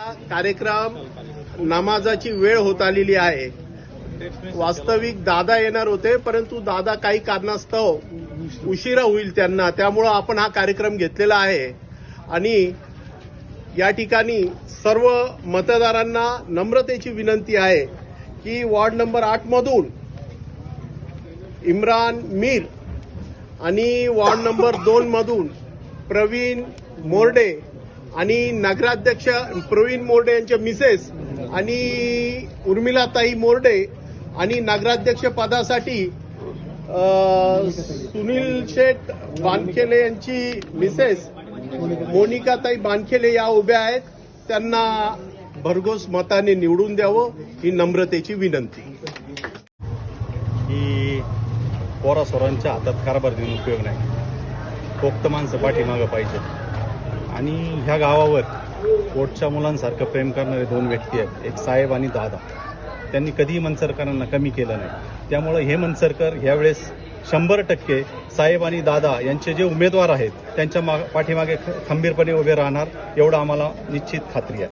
कार्यक्रम नमाजाची वेळ होत आलेली आहे. वास्तविक दादा येणार होते परंतु दादा काही कारणास्तव उशिरा होईल त्यांना त्यामुळं आपण हा कार्यक्रम घेतलेला आहे. आणि या ठिकाणी सर्व मतदारांना नम्रतेची विनंती आहे की वॉर्ड नंबर आठमधून इम्रान मीर आणि वॉर्ड नंबर दोनमधून प्रवीण मोर्डे आणि नगराध्यक्ष प्रवीण मोर्डे यांच्या मिसेस आणि उर्मिलाताई मोर्डे आणि नगराध्यक्ष पदासाठी सुनील शेठ बानखेले यांची मिसेस मोनिकाताई बानखेले या उभ्या आहेत. त्यांना भरघोस मताने निवडून द्यावं ही नम्रतेची विनंती. ही पोरासोरांच्या हातात कारभार देऊन उपयोग नाही. पोक्त माणसं पाठीमागं पाहिजे आणि ह्या गावावर पोटच्या मुलांसारखं प्रेम करणारे दोन व्यक्ती आहेत. एक साहेब आणि दादा. त्यांनी कधीही मनसरकरांना कमी केलं नाही. त्यामुळं हे मनसरकर ह्यावेळेस शंभर टक्के साहेब आणि दादा यांचे जे उमेदवार आहेत त्यांच्या मा पाठीमागे खंबीरपणे उभे राहणार एवढं आम्हाला निश्चित खात्री आहे.